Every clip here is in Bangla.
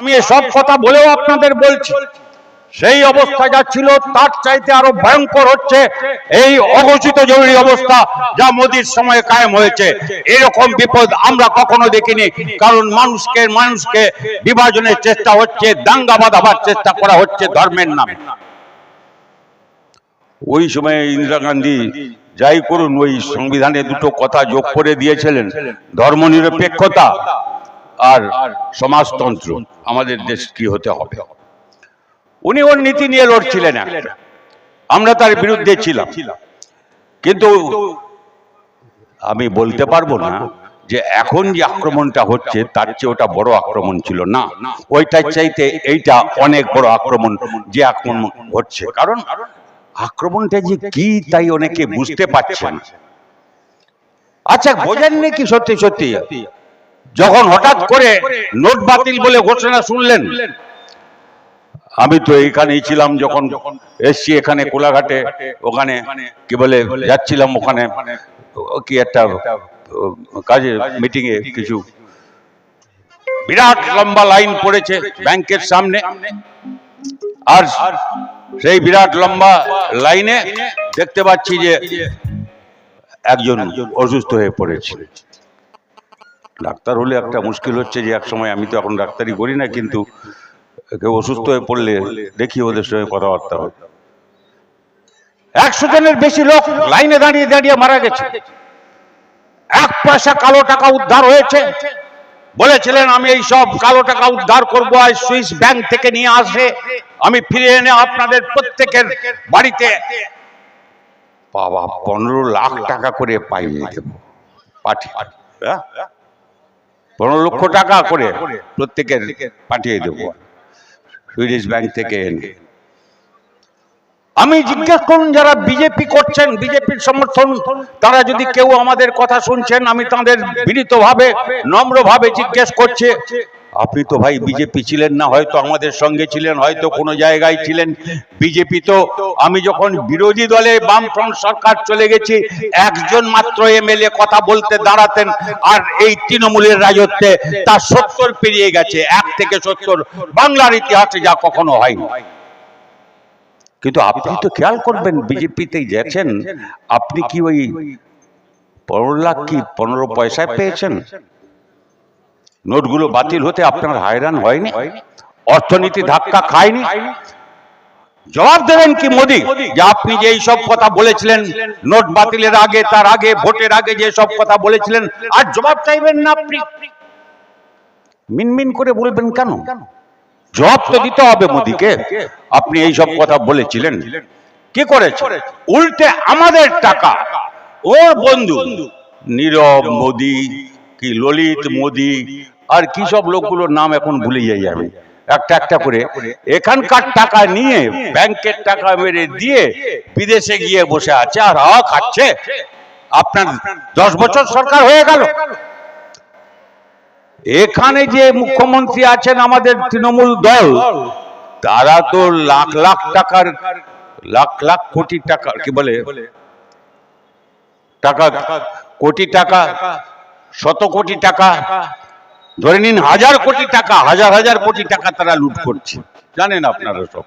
আমি সব কথা বলেও আপনাদের বলছি। সেই অবস্থা যা ছিল, তার চাইতে আরও ভয়ঙ্কর হচ্ছে এই অঘোষিত জরুরি অবস্থা যা মোদির সময়ে কায়েম হয়েছে। এরকম বিপদ আমরা কখনো দেখিনি, কারণ মানুষকে মানুষকে বিভাজনের চেষ্টা হচ্ছে, দাঙ্গা বাঁধাবার চেষ্টা করা হচ্ছে ধর্মের নামে। ওই সময় ইন্দিরা গান্ধী যাই করুন, ওই সংবিধানে দুটো কথা যোগ করে দিয়েছিলেন, ধর্মনিরপেক্ষতা। আর সমাজতন্ত্র আমাদের দেশ কি হতে হবে? উনি ওর নীতি নিয়ে লড়ছিলেন আমরা তার বিরুদ্ধে ছিলাম। কিন্তু আমি বলতে পারব না যে এখন যে আক্রমণটা হচ্ছে তার চেয়ে ওটা বড় আক্রমণ ছিল না। ওইটার চাইতে এইটা অনেক বড় আক্রমণ যে আক্রমণ ঘটছে কারণ আক্রমণটা যে কি তাই অনেকে বুঝতে পারছেন আচ্ছা বোঝেননি কি সত্যি? সত্যি। যখন হঠাৎ করে নোট বাতিল বলে ঘোষণা শুনলেন আমি তো এইখানেই ছিলাম যখন এসছি এখানে কোলাঘাটে ওখানে কি বলে যাচ্ছিলাম ওখানে কি একটা কাজে মিটিং এ কিছু। বিরাট লম্বা লাইন পড়েছে ব্যাংকের সামনে। আর সেই বিরাট লম্বা লাইনে দেখতে পাচ্ছি যে একজন অসুস্থ হয়ে পড়েছে। ডাক্তার হলে একটা মুশকিল হচ্ছে যে এক সময় আমি তো এখন ডাক্তারি করি না, কিন্তু কেউ অসুস্থ হয়ে পড়লে দেখি ওদের সঙ্গে কথাবার্তা হয়। একশো জনের বেশি লোক লাইনে দাঁড়িয়ে দাঁড়িয়ে মারা গেছে। এক পয়সা কালো টাকা উদ্ধার হয়েছে। বলেছিলেন, আমি এই সব কালো টাকা উদ্ধার করব আর সুইস ব্যাংক থেকে নিয়ে আসে। আমি ফিরে এনে আপনাদের প্রত্যেকের বাড়িতে বাবা, পনেরো লাখ টাকা করে পাইয়ে দেব। পাঠিয়ে হ্যাঁ? পনেরো লক্ষ টাকা করে প্রত্যেকের পাঠিয়ে দেব। সুইডিশ ব্যাংক থেকে এনে। আমি জিজ্ঞেস করুন যারা বিজেপি করছেন বিজেপির সমর্থন তারা যদি কেউ আমাদের কথা শুনছেন আমি তাদের বিনীতভাবে নম্রভাবে জিজ্ঞেস করছে। আপনি তো ভাই বিজেপি ছিলেন না, হয়তো আমাদের সঙ্গে ছিলেন, হয়তো কোনো জায়গায় ছিলেন। বিজেপি তো, আমি যখন বিরোধী দলে বামফ্রন্ট সরকার চলে গেছি, একজন মাত্র এমএলএ কথা বলতে দাঁড়াতেন, আর এই তৃণমূলের রাজত্বে তার সত্তর পেরিয়ে গেছে, এক থেকে সত্তর। বাংলার ইতিহাসে যা কখনো হয়নি। কিন্তু আপনি তো খেয়াল করবেন বিজেপিতে গেছেন। আপনি কি ওই পনেরো লাখ কি পনেরো পয়সায় পেয়েছেন? নোটগুলো বাতিল হতে আপনার হায়রান হয়নি? অর্থনীতি ধাক্কা খায়নি? জবাব দেবেন কি মোদি? যে আপনি যে সব কথা বলেছিলেন, নোট বাতিলের আগে, তার আগে, ভোটের আগে যে সব কথা বলেছিলেন, আর জবাব চাইবেন না আপনি। মিনমিন করে বলবেন কেন? জবাব তো দিতে হবে মোদিকে। আপনি এই সব কথা বলেছিলেন। কি করেছে? উল্টে আমাদের টাকা। ওর বন্ধু, নীরব মোদী কি ললিত মোদি আর কি সব লোকগুলোর নাম এখন ভুলে যাই আমি। একটা একটা করে এখানকার টাকা নিয়ে ব্যাংকের টাকা মেরে দিয়ে বিদেশে গিয়ে বসে আছে আর হাওয়া খাচ্ছে। আপনার দশ বছর সরকার হয়ে গেল। এখানে যে মুখ্যমন্ত্রী আছেন আমাদের তৃণমূল দল তারা তো লাখ লাখ টাকার লাখ লাখ কোটি টাকা কি বলে? টাকা কোটি টাকা শত কোটি টাকা ধরে নিন, হাজার কোটি টাকা, হাজার হাজার কোটি টাকা তারা লুট করছে। জানেন আপনারা সব,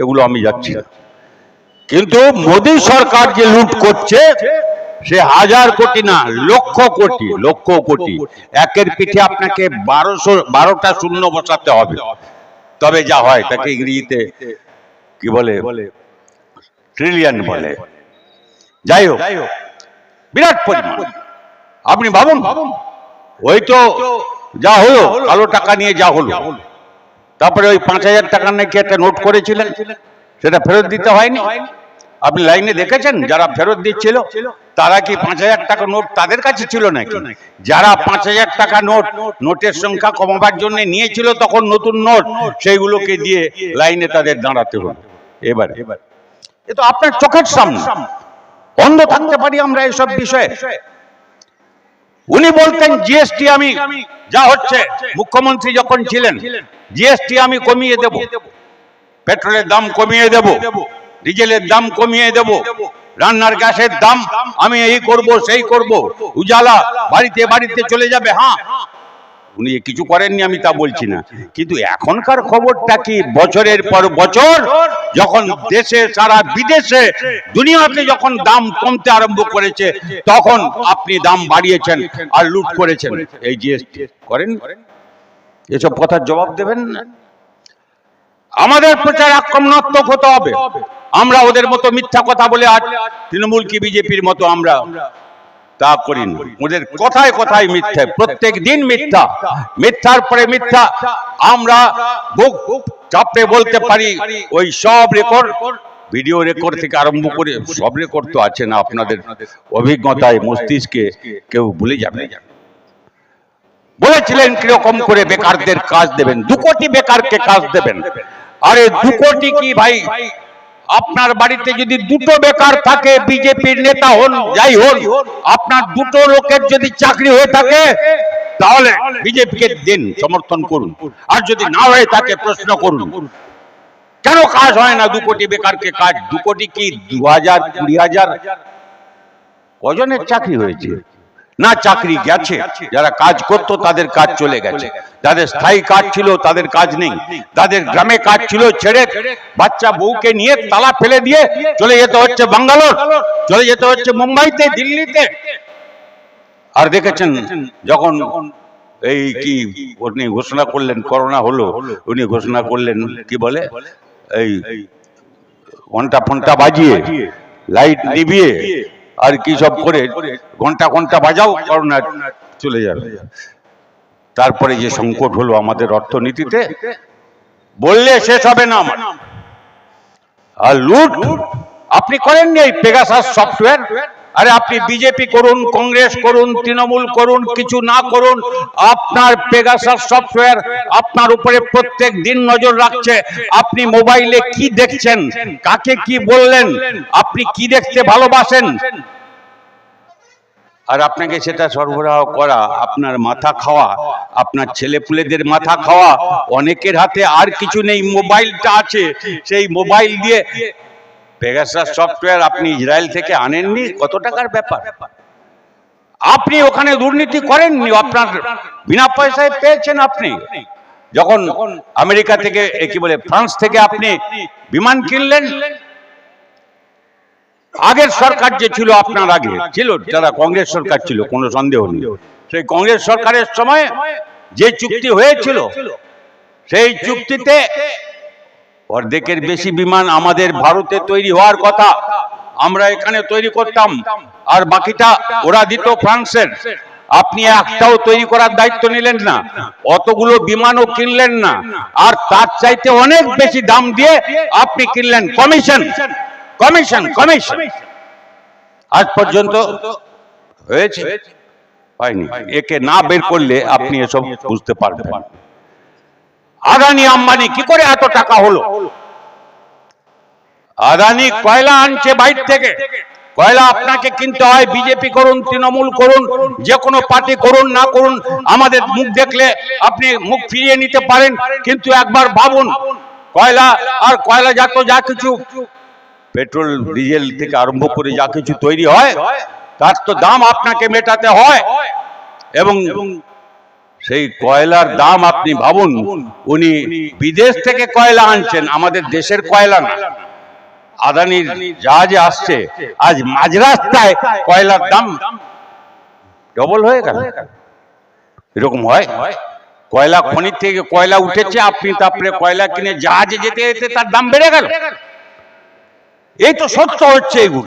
এগুলো আমি যাচ্ছি না। কিন্তু মোদী সরকার যে লুট করছে, সে হাজার কোটি না, লক্ষ কোটি লক্ষ কোটি। একের পিঠে আপনাকে বারোশো, বারোটা শূন্য বসাতে হবে। তবে যা হয়, তাকে ইংরেজিতে কি বলে? ট্রিলিয়ন বলে। যাই হোক, বিরাট পরিমাণ। আপনি ভাবুন, ওই তো যা হলো কালো টাকা নিয়ে যা হলো। তারপরে ওই পাঁচ হাজার টাকা নাকি একটা নোট করেছিলেন? সেটা ফেরত দিতে হয়নি? আপনি লাইনে দেখেছেন? যারা ফেরত দিচ্ছিল তারা কি পাঁচ হাজার টাকা নোট তাদের কাছে ছিল নাকি? যারা পাঁচ হাজার টাকা নোট নোটের সংখ্যা কমাবার জন্য নিয়েছিল তখন নতুন নোট সেইগুলোকে দিয়ে লাইনে তাদের দাঁড়াতে হলো। এবার। এবার। এ তো আপনার চোখের সামনে। অন্ধ থাকতে পারি আমরা এসব বিষয়ে। উনি বলতেন জিএসটি আমি যা হচ্ছে মুখ্যমন্ত্রী যখন ছিলেন জিএসটি আমি কমিয়ে দেব। পেট্রোলের দাম কমিয়ে দেব। ডিজেলের দাম কমিয়ে দেব। রান্নার গ্যাসের দাম আমি এই করব সেই করব। উজালা বাড়িতে বাড়িতে চলে যাবে হ্যাঁ। উনি কিছু করেননি আমি তা বলছি না। কিন্তু এখনকার খবরটা কি? বছরের পর বছর যখন দেশে সারা বিদেশে দুনিয়াতে যখন দাম কমতে আরম্ভ করেছে তখন আপনি দাম বাড়িয়েছেন আর লুট করেছেন। এই জিএসটি করেন এসব কথার জবাব দেবেন না। আমাদের প্রচার আক্রমণাত্মক হতে হবে। আমরা ওদের মতো মিথ্যা কথা বলে আর তৃণমূল কি বিজেপির মতো আমরা তা করি না। ওদের কথায় কথায় মিথ্যা প্রত্যেক দিন মিথ্যা। মিথ্যার পরে মিথ্যা। আমরা বুক চাপড়ে বলতে পারি ওই সব রেকর্ড। ভিডিও রেকর্ড থেকে আরম্ভ করে সব রেকর্ড তো আছে না আপনাদের অভিজ্ঞতায় মস্তিষ্কে কেউ ভুলে যাবে। বলেছিলেন কীরকম করে বেকারদের কাজ দেবেন। দু কোটি বেকারকে কাজ দেবেন। আরে দু কোটি কি ভাই? আপনার বাড়িতে যদি দুটো বেকার থাকে, বিজেপির নেতা হন, যাই হন আপনার দুটো লোকের যদি চাকরি হয়ে থাকে, তাহলে বিজেপিকে দিন, সমর্থন করুন। আর যদি না হয়ে থাকে, প্রশ্ন করুন। কেন কাজ হয় না দু কোটি বেকারকে কাজ? দু কোটি কি দু হাজার, কুড়ি হাজার? কজনের চাকরি হয়েছে? না চাকরি গেছে, যারা কাজ করত তাদের কাজ চলে গেছে। যাদের স্থায়ী কাজ ছিল তাদের কাজ নেই। তাদের গ্রামে কাজ ছিল ছেড়ে বাচ্চা বউকে নিয়ে তালা ফেলে দিয়ে চলে যেতে হচ্ছে বাঙ্গালোর, চলে যেতে হচ্ছে মুম্বাইতে, দিল্লিতে। আর দেখেছেন, যখন এই কি উনি ঘোষণা করলেন, করোনা হলো, উনি ঘোষণা করলেন, কি বলে? এই ঘণ্টা ফন্টা বাজিয়ে, লাইট নিভিয়ে আর কি সব করে ঘণ্টা ঘণ্টা বাজাও, করোনা চলে যাবে। তারপরে যে সংকট হলো আমাদের অর্থনীতিতে, বললে শেষ হবে না আমার। আর লুট, আপনি করেননি এই পেগাসাস সফটওয়্যার আরে আপনি বিজেপি করুন, কংগ্রেস করুন, তৃণমূল করুন, কিছু না করুন, আপনার পেগাসাস সফটওয়্যার আপনার উপরে প্রত্যেক দিন নজর রাখছে। আপনি মোবাইলে কি দেখছেন? কাকে কি বললেন? আপনি কি দেখতে ভালোবাসেন? আর আপনাকে সেটা সরবরাহ করা, আপনার মাথা খাওয়া, আপনার ছেলেপুলেদের মাথা খাওয়া, অনেকের হাতে আর কিছু নেই, মোবাইলটা আছে, সেই মোবাইল দিয়ে পেগাসাস সফটওয়্যার আপনি ইসরায়েল থেকে আনেননি? কত টাকার ব্যাপার? আপনি ওখানে দুর্নীতি করেননি, আপনার বিনা পয়সায় পেয়েছেন আপনি। যখন আমেরিকা থেকে কি বলে, ফ্রান্স থেকে আপনি বিমান কিনলেন, আগের সরকার যে ছিল আপনার আগে, ছিল, যারা কংগ্রেস সরকার ছিল, কোনো সন্দেহ নেই। সেই কংগ্রেস সরকারের সময় যে চুক্তি হয়েছিল, সেই চুক্তিতে অর্ধেকের বেশি বিমান আমাদের ভারতে তৈরি হওয়ার কথা। আমরা এখানে তৈরি করতাম। আর বাকিটা ওরা দিত ফ্রান্সের। আপনি একটাও তৈরি করার দায়িত্ব নিলেন না। অতগুলো বিমানও কিনলেন না। আর তার চাইতে অনেক বেশি দাম দিয়ে আপনি কিনলেন। কমিশন। কমিশন। কমিশন আজ পর্যন্ত হয়েছে? হয়নি। একে না বের করলে আপনি এসব বুঝতে পারবেন। আদানি আম্বানি, কি করে এত টাকা হলো? আদানি কয়লা আনছে বাইর থেকে? কয়লা আপনাকে কিনতে হয় বিজেপি করুন, তৃণমূল করুন, যে কোনো পার্টি করুন, না করুন, আমাদের মুখ দেখলে আপনি মুখ ফিরিয়ে নিতে পারেন, কিন্তু একবার ভাবুন, কয়লা আর কয়লা জাত যা কিছু, পেট্রোল, ডিজেল থেকে আরম্ভ করে যা কিছু তৈরি হয়, তার তো দাম আপনাকে মেটাতে হয়, এবং সেই কয়লার দাম আপনি ভাবুন, উনি বিদেশ থেকে কয়লা আনছেন, আমাদের দেশের কয়লা না। আদানির জাহাজে আসছে, আজ মাঝ রাস্তায় কয়লার দাম ডবল হয়ে গেল। এরকম হয়? কয়লা খনি থেকে কয়লা উঠেছে, আপনি তারপরে কয়লা কিনে জাহাজে যেতে যেতে তার দাম বেড়ে গেল। এই তো সত্য হচ্ছে এগুলো